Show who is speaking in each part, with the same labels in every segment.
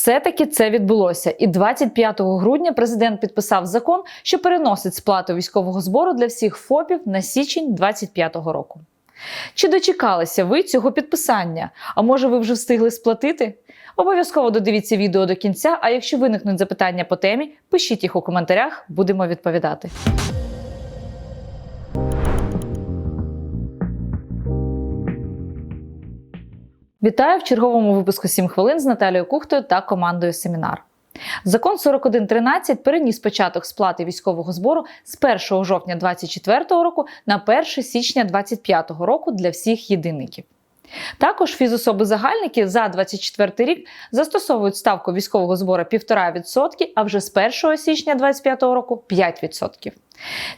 Speaker 1: Все-таки це відбулося, і 25 грудня президент підписав закон, що переносить сплату військового збору для всіх ФОПів на січень 25 року. Чи дочекалися ви цього підписання? А може ви вже встигли сплатити? Обов'язково додивіться відео до кінця. А якщо виникнуть запитання по темі, пишіть їх у коментарях, будемо відповідати. Вітаю в черговому випуску «7 хвилин з Наталією Кухтою та командою Семінар. Закон 4113 переніс початок сплати військового збору з 1 жовтня 2024 року на 1 січня 2025 року для всіх єдинників. Також фізособи-загальники за 2024 рік застосовують ставку військового збору 1,5%, а вже з 1 січня 2025 року 5%.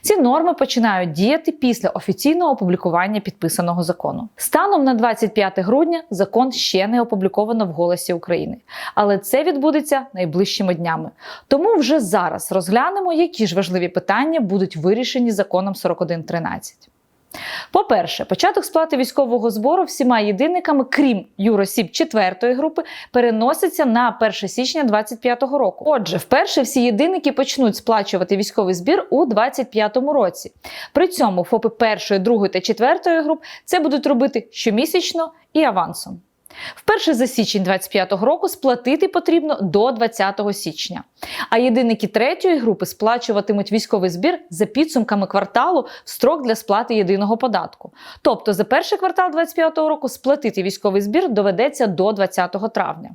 Speaker 1: Ці норми починають діяти після офіційного опублікування підписаного закону. Станом на 25 грудня закон ще не опубліковано в Голосі України, але це відбудеться найближчими днями. Тому вже зараз розглянемо, які ж важливі питання будуть вирішені законом 4113. По-перше, початок сплати військового збору всіма єдинниками, крім юросіб 4 групи, переноситься на 1 січня 2025 року. Отже, вперше всі єдиники почнуть сплачувати військовий збір у 2025 році. При цьому ФОПи 1, 2 та 4 груп це будуть робити щомісячно і авансом. Вперше за січень 2025 року сплатити потрібно до 20 січня. А єдинники третьої групи сплачуватимуть військовий збір за підсумками кварталу в строк для сплати єдиного податку. Тобто за перший квартал 2025 року сплатити військовий збір доведеться до 20 травня.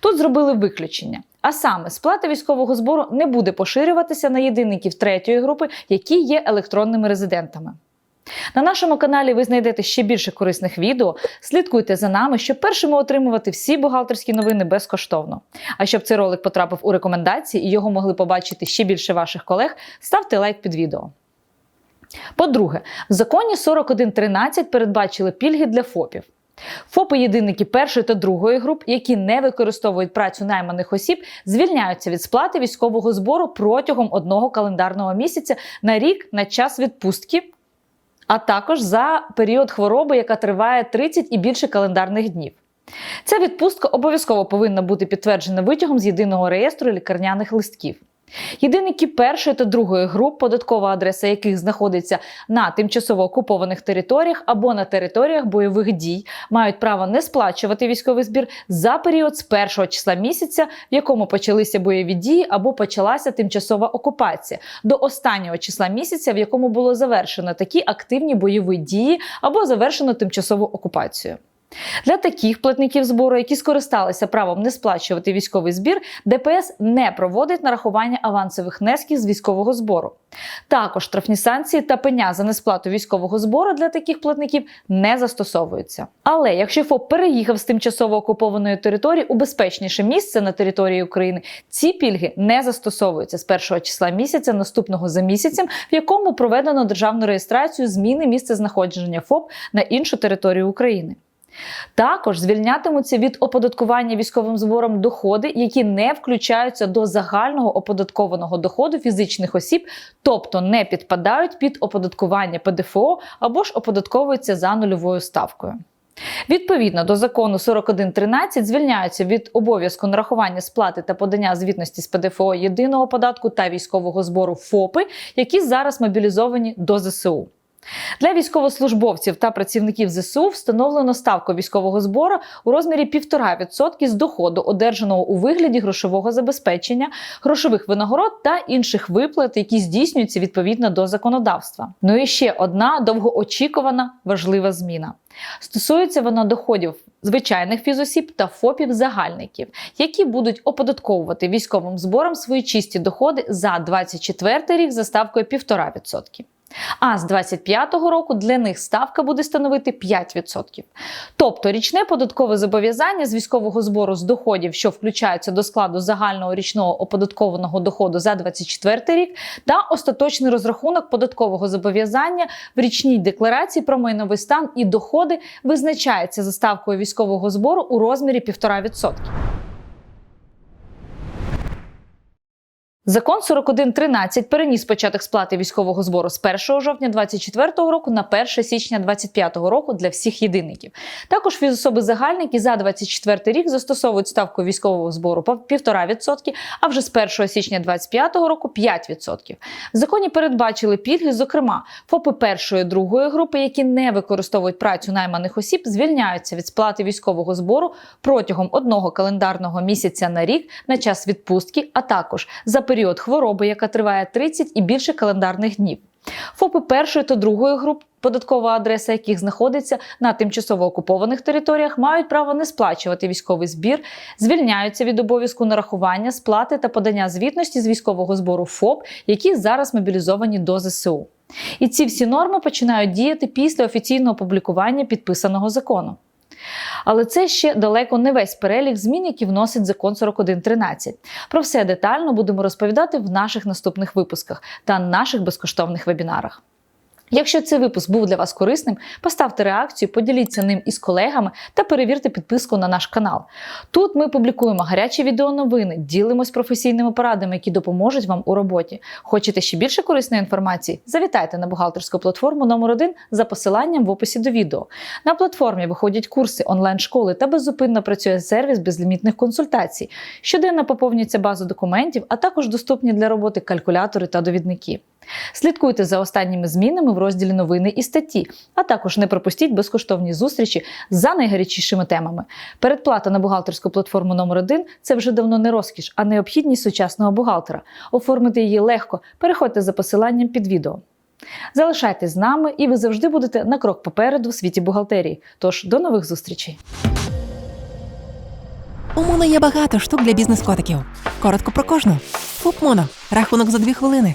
Speaker 1: Тут зробили виключення. А саме сплата військового збору не буде поширюватися на єдинників третьої групи, які є електронними резидентами. На нашому каналі ви знайдете ще більше корисних відео. Слідкуйте за нами, щоб першими отримувати всі бухгалтерські новини безкоштовно. А щоб цей ролик потрапив у рекомендації і його могли побачити ще більше ваших колег, ставте лайк під відео. По-друге, в законі 4113 передбачили пільги для ФОПів. ФОПи єдинники першої та другої груп, які не використовують працю найманих осіб, звільняються від сплати військового збору протягом одного календарного місяця на рік на час відпустки а також за період хвороби, яка триває 30 і більше календарних днів. Ця відпустка обов'язково повинна бути підтверджена витягом з єдиного реєстру лікарняних листків. Єдиники першої та другої груп, податкова адреса яких знаходиться на тимчасово окупованих територіях або на територіях бойових дій, мають право не сплачувати військовий збір за період з першого числа місяця, в якому почалися бойові дії або почалася тимчасова окупація, до останнього числа місяця, в якому було завершено такі активні бойові дії або завершено тимчасову окупацію. Для таких платників збору, які скористалися правом не сплачувати військовий збір, ДПС не проводить нарахування авансових внесків з військового збору. Також штрафні санкції та пеня за несплату військового збору для таких платників не застосовуються. Але якщо ФОП переїхав з тимчасово окупованої території у безпечніше місце на території України, ці пільги не застосовуються з першого числа місяця наступного за місяцем, в якому проведено державну реєстрацію зміни місця знаходження ФОП на іншу територію України. Також звільнятимуться від оподаткування військовим збором доходи, які не включаються до загального оподаткованого доходу фізичних осіб, тобто не підпадають під оподаткування ПДФО або ж оподатковуються за нульовою ставкою. Відповідно до закону 4113 звільняються від обов'язку нарахування сплати та подання звітності з ПДФО єдиного податку та військового збору ФОПи, які зараз мобілізовані до ЗСУ. Для військовослужбовців та працівників ЗСУ встановлено ставку військового збору у розмірі 1,5% з доходу, одержаного у вигляді грошового забезпечення, грошових винагород та інших виплат, які здійснюються відповідно до законодавства. Ну і ще одна довгоочікувана важлива зміна. Стосується вона доходів звичайних фізосіб та ФОПів-загальників, які будуть оподатковувати військовим збором свої чисті доходи за 24 рік за ставкою 1,5%. А з 25-го року для них ставка буде становити 5%. Тобто річне податкове зобов'язання з військового збору з доходів, що включаються до складу загального річного оподаткованого доходу за 24 рік, та остаточний розрахунок податкового зобов'язання в річній декларації про майновий стан і доходи визначається за ставкою військового збору у розмірі 1,5%. Закон 4113 переніс початок сплати військового збору з 1 жовтня 2024 року на 1 січня 2025 року для всіх єдиників. Також фізособи загальники за 2024 рік застосовують ставку військового збору по 1,5%, а вже з 1 січня 2025 року 5%. В законі передбачили пільги, зокрема, ФОПи першої другої групи, які не використовують працю найманих осіб, звільняються від сплати військового збору протягом одного календарного місяця на рік на час відпустки, а також за період хвороби, яка триває 30 і більше календарних днів. ФОПи першої та другої груп, податкова адреса яких знаходиться на тимчасово окупованих територіях, мають право не сплачувати військовий збір, звільняються від обов'язку нарахування, сплати та подання звітності з військового збору ФОП, які зараз мобілізовані до ЗСУ. І ці всі норми починають діяти після офіційного опублікування підписаного закону. Але це ще далеко не весь перелік змін, які вносить закон 4113. Про все детально будемо розповідати в наших наступних випусках та наших безкоштовних вебінарах. Якщо цей випуск був для вас корисним, поставте реакцію, поділіться ним із колегами та перевірте підписку на наш канал. Тут ми публікуємо гарячі відеоновини, ділимось професійними порадами, які допоможуть вам у роботі. Хочете ще більше корисної інформації? Завітайте на бухгалтерську платформу номер 1 за посиланням в описі до відео. На платформі виходять курси онлайн-школи та беззупинно працює сервіс безлімітних консультацій. Щоденно поповнюється база документів, а також доступні для роботи калькулятори та довідники. Слідкуйте за останніми змінами в розділі новини і статті, а також не пропустіть безкоштовні зустрічі за найгарячішими темами. Передплата на бухгалтерську платформу номер 1 це вже давно не розкіш, а необхідність сучасного бухгалтера. Оформити її легко. Переходьте за посиланням під відео. Залишайтесь з нами, і ви завжди будете на крок попереду в світі бухгалтерії. Тож до нових зустрічей!
Speaker 2: У Моно є багато штук для бізнес-котиків. Коротко про кожну. ФУП Моно. Рахунок за дві хвилини.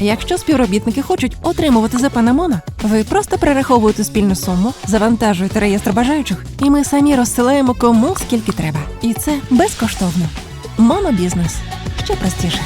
Speaker 2: Якщо співробітники хочуть отримувати за панамона, ви просто перераховуєте спільну суму, завантажуєте реєстр бажаючих, і ми самі розсилаємо кому скільки треба. І це безкоштовно. Монобізнес ще простіше.